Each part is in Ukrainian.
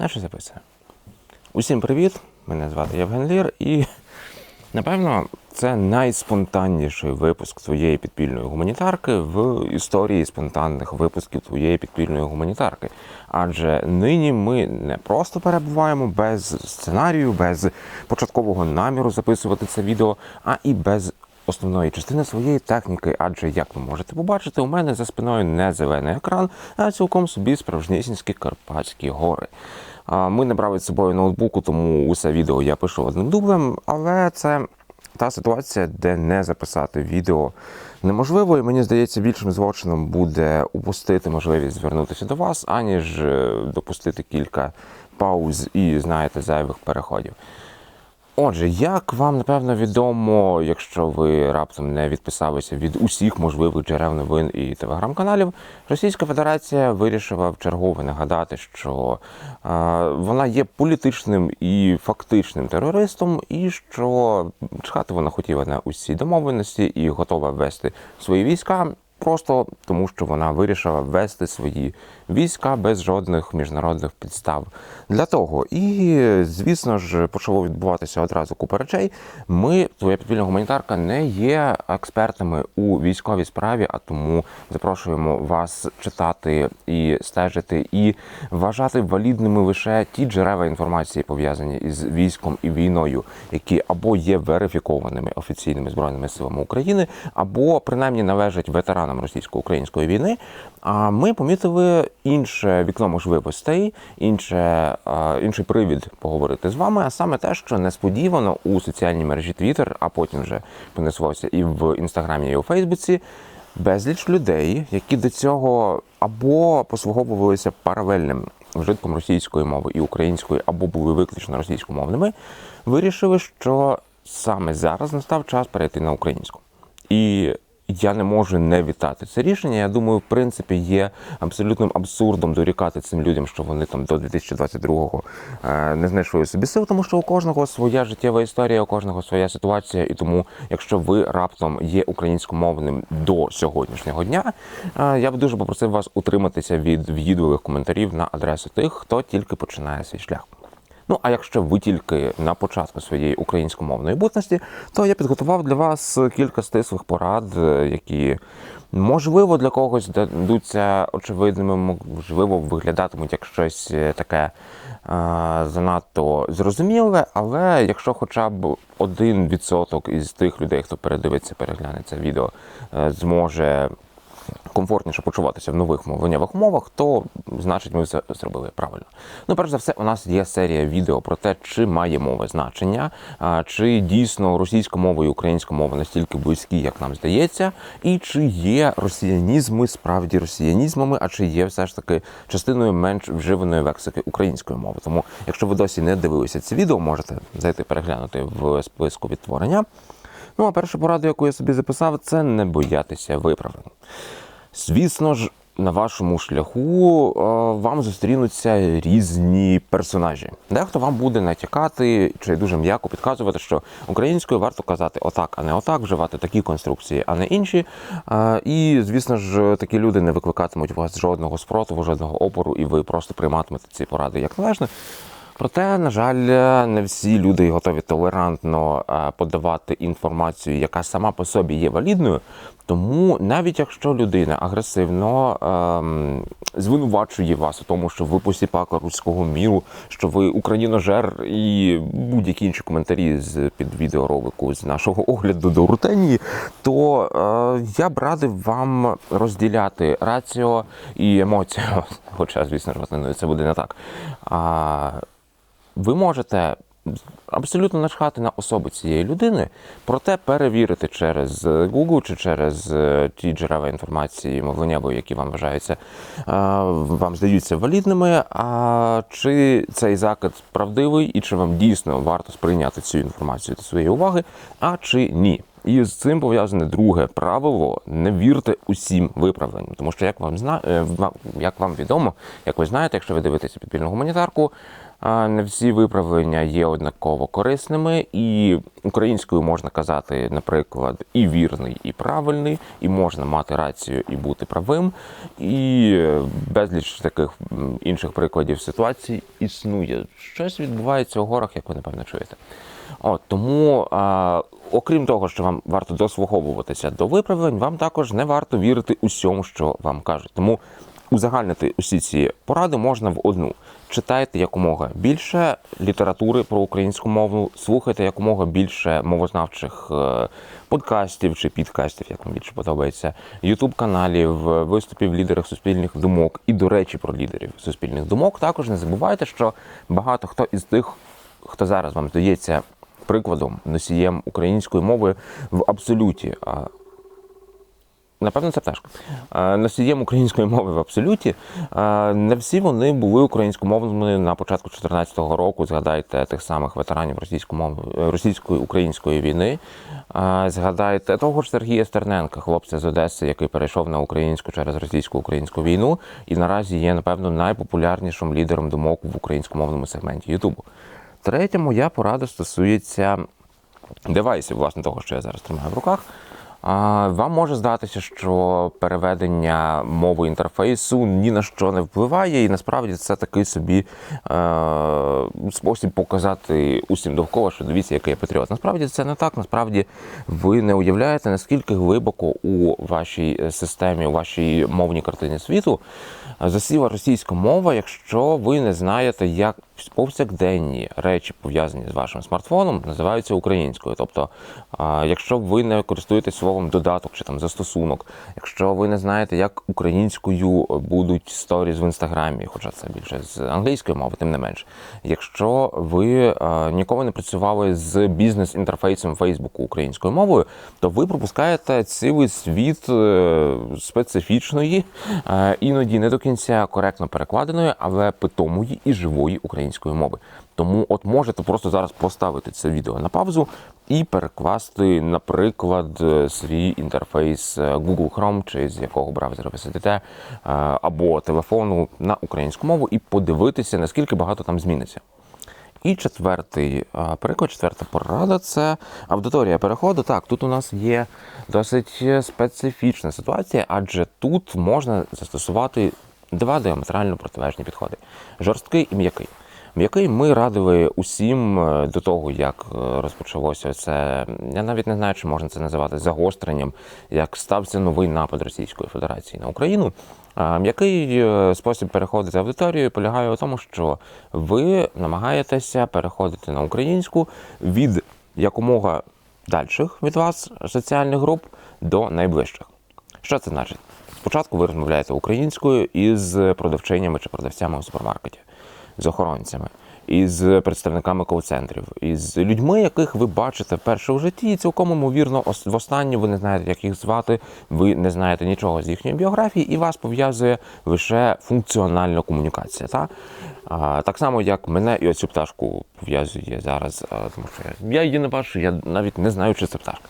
Наше записує. Усім привіт! Мене звати Євген Лір, і напевно це найспонтанніший випуск твоєї підпільної гуманітарки в історії спонтанних випусків твоєї підпільної гуманітарки. Адже нині ми не просто перебуваємо без сценарію, без початкового наміру записувати це відео, а і без основної частини своєї техніки. Адже, як ви можете побачити, у мене за спиною не зелений екран, а цілком собі справжнісінські Карпатські гори. Ми не брали з собою ноутбуку, тому усе відео я пишу одним дублем, але це та ситуація, де не записати відео неможливо, і мені здається, більшим злочином буде упустити можливість звернутися до вас, аніж е, допустити кілька пауз і, знаєте, зайвих переходів. Отже, як вам напевно відомо, якщо ви раптом не відписалися від усіх можливих джерел новин і телеграм-каналів, Російська Федерація вирішила вчергове нагадати, що е, вона є політичним і фактичним терористом, і що чхати вона хотіла на усі домовленості і готова ввести свої війська. Просто тому, що вона вирішила ввести свої війська без жодних міжнародних підстав для того. І, звісно ж, почало відбуватися одразу купа речей. Ми, твоя підпільна гуманітарка, не є експертами у військовій справі, а тому запрошуємо вас читати і стежити, і вважати валідними лише ті джерела інформації, пов'язані із військом і війною, які або є верифікованими офіційними збройними силами України, або принаймні належать ветеранам російсько-української війни. А ми помітили інше вікно можливостей, інше, інший привід поговорити з вами, а саме те, що несподівано у соціальній мережі Twitter, а потім вже понеслося і в інстаграмі, і у Фейсбуці. Безліч людей, які до цього або послуговувалися паралельним вжитком російської мови і української, або були виключно російськомовними, вирішили, що саме зараз настав час перейти на українську. І я не можу не вітати це рішення. Я думаю, в принципі, є абсолютним абсурдом дорікати цим людям, що вони там до 2022-го е, не знайшли собі сил, тому що у кожного своя життєва історія, у кожного своя ситуація. І тому, якщо ви раптом є українськомовним до сьогоднішнього дня, е, я б дуже попросив вас утриматися від в'їдливих коментарів на адресу тих, хто тільки починає свій шлях. Ну, а якщо ви тільки на початку своєї українськомовної бутності, то я підготував для вас кілька стислих порад, е, які можливо для когось дадуться очевидними, можливо, виглядатимуть як щось е, таке занадто зрозуміле. Але якщо хоча б один відсоток із тих людей, хто передивиться, перегляне це відео, е, зможе комфортніше почуватися в нових мовленнєвих умовах, то значить ми все зробили правильно. Ну, перш за все, у нас є серія відео про те, чи має мова значення, чи дійсно російська мова і українська мова настільки близькі, як нам здається, і чи є росіянізми справді росіянізмами, а чи є все ж таки частиною менш вживаної лексики української мови. Тому, якщо ви досі не дивилися ці відео, можете зайти переглянути в списку відтворення. Ну, а перша порада, яку я собі записав, це не боятися виправлень. Звісно ж, на вашому шляху е, вам зустрінуться різні персонажі. Дехто вам буде натякати чи дуже м'яко підказувати, що українською варто казати отак, а не отак, вживати такі конструкції, а не інші. Е, І, звісно ж, такі люди не викликатимуть у вас жодного спротиву, жодного опору, і ви просто прийматимете ці поради як належне. Проте, на жаль, не всі люди готові толерантно е, подавати інформацію, яка сама по собі є валідною. Тому навіть якщо людина агресивно ем, звинувачує вас у тому, що ви посіпака руського міру, що ви україножер і будь-які інші коментарі з під відеоролику з нашого огляду до рутенії, то е, я б радив вам розділяти раціо і емоцію. Хоча, звісно ж, це буде не так. А, ви можете абсолютно начхати на особи цієї людини, проте перевірити через Google чи через е, ті джерела інформації мовленнєвої, які вам вважаються, е, вам здаються валідними, а чи цей закид правдивий і чи вам дійсно варто сприйняти цю інформацію до своєї уваги, а чи ні. І з цим пов'язане друге правило: не вірте усім виправленням. Тому що, як вам зна... е, як вам відомо, як ви знаєте, якщо ви дивитеся підпільну гуманітарку, Не всі виправлення є однаково корисними, і українською можна казати, наприклад, і вірний, і правильний, і можна мати рацію і бути правим. І безліч таких інших прикладів ситуацій існує. Щось відбувається у горах, як ви напевно чуєте. От тому, а, окрім того, що вам варто дослуховуватися до виправлень, вам також не варто вірити усьому, що вам кажуть. Тому узагальнити усі ці поради можна в одну. Читайте якомога більше літератури про українську мову, слухайте якомога більше мовознавчих е, подкастів чи підкастів, як вам більше подобається, ютуб каналів, виступів лідерів суспільних думок. І, до речі, про лідерів суспільних думок. Також не забувайте, що багато хто із тих, хто зараз вам здається прикладом, носієм української мови в абсолюті. Напевно, це пташка. Носієм української мови в абсолюті. Не всі вони були українськомовними на початку 2014 року. Згадайте тих самих ветеранів російської української війни. Згадайте того ж Сергія Стерненка, хлопця з Одеси, який перейшов на українську через російсько-українську війну, і наразі є, напевно, найпопулярнішим лідером думок в українськомовному сегменті Ютубу. Третя моя порада стосується девайсів, власне, того, що я зараз тримаю в руках. Вам може здатися, що переведення мови інтерфейсу ні на що не впливає, і насправді це такий собі е, спосіб показати усім довкола, що дивіться, який я патріот. Насправді це не так. Насправді ви не уявляєте, наскільки глибоко у вашій системі, у вашій мовній картині світу засіла російська мова, якщо ви не знаєте, як повсякденні речі, пов'язані з вашим смартфоном, називаються українською. Тобто, якщо ви не користуєтесь словом додаток чи там застосунок, якщо ви не знаєте, як українською будуть сторіс в інстаграмі, хоча це більше з англійської мови, тим не менш, якщо ви ніколи не працювали з бізнес-інтерфейсом Фейсбуку українською мовою, то ви пропускаєте цілий світ е, специфічної, е, іноді не до кінця коректно перекладеної, але питомої і живої української мови. Тому от можете просто зараз поставити це відео на паузу і перекласти, наприклад, е, свій інтерфейс е, Google Chrome чи з якого браузера ви сидите, е, або телефону на українську мову і подивитися, наскільки багато там зміниться. І четвертий приклад, четверта порада це аудиторія переходу. Так, тут у нас є досить специфічна ситуація, адже тут можна застосувати два діаметрально протилежні підходи: жорсткий і м'який. М'який ми радили усім е, до того, як е, розпочалося це. Я навіть не знаю, чи можна це називати загостренням, як стався новий напад Російської Федерації на Україну. М'який е, спосіб переходу з аудиторією полягає у тому, що ви намагаєтеся переходити на українську від якомога дальших від вас соціальних груп до найближчих. Що це значить? Спочатку ви розмовляєте українською із продавчинями чи продавцями у супермаркеті, з охоронцями, із представниками кол-центрів, із людьми, яких ви бачите вперше у житті, і цілком ймовірно, ос- востаннє ви не знаєте, як їх звати, ви не знаєте нічого з їхньої біографії, і вас пов'язує лише функціональна комунікація. Та? А, так само, як мене і оцю пташку пов'язує зараз, тому що я її не бачу, я навіть не знаю, чи це пташка.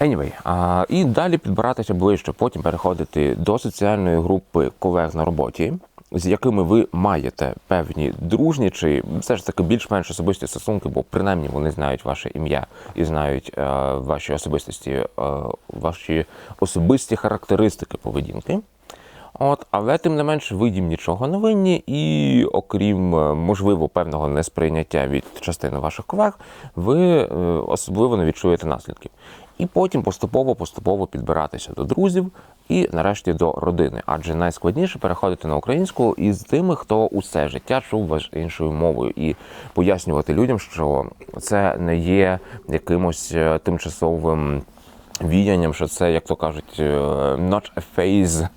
Anyway, а, і далі підбиратися ближче, потім переходити до соціальної групи колег на роботі, з якими ви маєте певні дружні чи все ж таки більш-менш особисті стосунки, бо принаймні вони знають ваше ім'я і знають е, ваші особистості, е, ваші особисті характеристики поведінки. От, але тим не менш, ви їм нічого не винні, і окрім е, можливо певного несприйняття від частини ваших колег, ви особливо не відчуєте наслідків. І потім поступово-поступово підбиратися до друзів і нарешті до родини. Адже найскладніше переходити на українську із тими, хто усе життя чув іншою мовою, і пояснювати людям, що це не є якимось е, тимчасовим віянням, що це, як то кажуть, е, not a phase.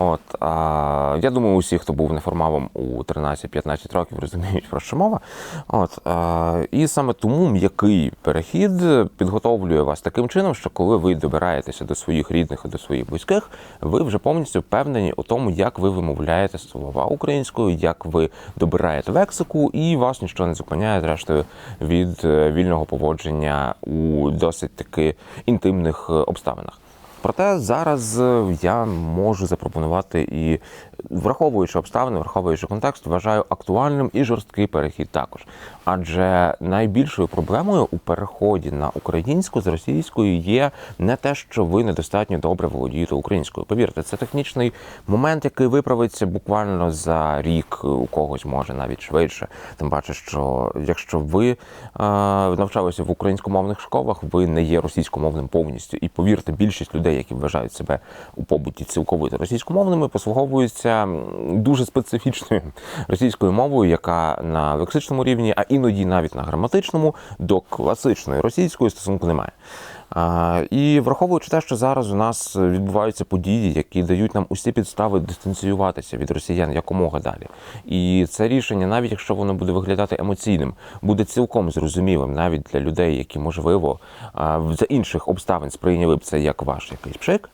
От, а, я думаю, усі, хто був неформалом у 13-15 років, розуміють, про що мова. От, а, і саме тому м'який перехід підготовлює вас таким чином, що коли ви добираєтеся до своїх рідних і до своїх близьких, ви вже повністю впевнені у тому, як ви вимовляєте слова українською, як ви добираєте лексику, і вас нічого не зупиняє, зрештою, від е, вільного поводження у досить таки інтимних е, обставинах. Проте зараз е, я можу запропонувати і Враховуючи обставини, враховуючи контекст, вважаю актуальним і жорсткий перехід також. Адже найбільшою проблемою у переході на українську з російською є не те, що ви недостатньо добре володієте українською. Повірте, це технічний момент, який виправиться буквально за рік, у когось може навіть швидше. Тим паче, що якщо ви е, навчалися в українськомовних школах, ви не є російськомовним повністю. І повірте, більшість людей, які вважають себе у побуті цілковито російськомовними, послуговуються м, дуже специфічною російською мовою, яка на лексичному рівні, а іноді навіть на граматичному, до класичної російської стосунку немає. І враховуючи те, що зараз у нас відбуваються події, які дають нам усі підстави дистанціюватися від росіян якомога далі. І це рішення, навіть якщо воно буде виглядати емоційним, буде цілком зрозумілим навіть для людей, які можливо за інших обставин сприйняли б це як ваш якийсь пшик.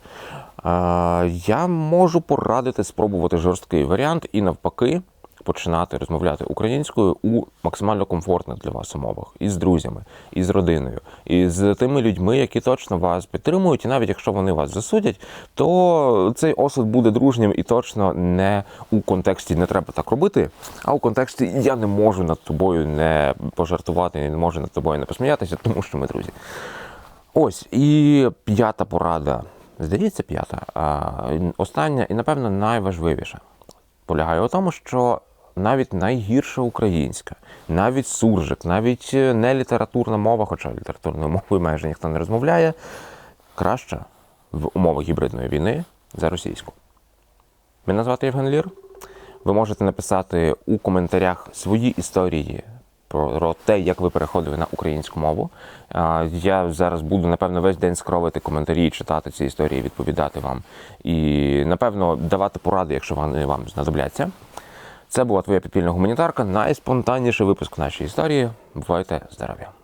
Я можу порадити спробувати жорсткий варіант і навпаки починати розмовляти українською у максимально комфортних для вас умовах із друзями, із родиною, і з тими людьми, які точно вас підтримують, і навіть якщо вони вас засудять, то цей осуд буде дружнім і точно не у контексті не треба так робити, а у контексті я не можу над тобою не пожартувати, не можу над тобою не посміятися, тому що ми друзі. Ось і п'ята порада. Здається, п'ята. Остання і, напевно, найважливіша полягає у тому, що навіть найгірша українська, навіть суржик, навіть е, не літературна мова, хоча літературною мовою майже ніхто не розмовляє, краща в умовах гібридної війни за російську. Мене звати Євген Лір. Ви можете написати у коментарях свої історії про те, як ви переходили на українську мову. Я зараз буду, напевно, весь день скровити коментарі, читати ці історії, відповідати вам. І, напевно, давати поради, якщо вони вам знадобляться. Це була твоя підпільна гуманітарка. Найспонтанніший випуск нашої історії. Бувайте здорові!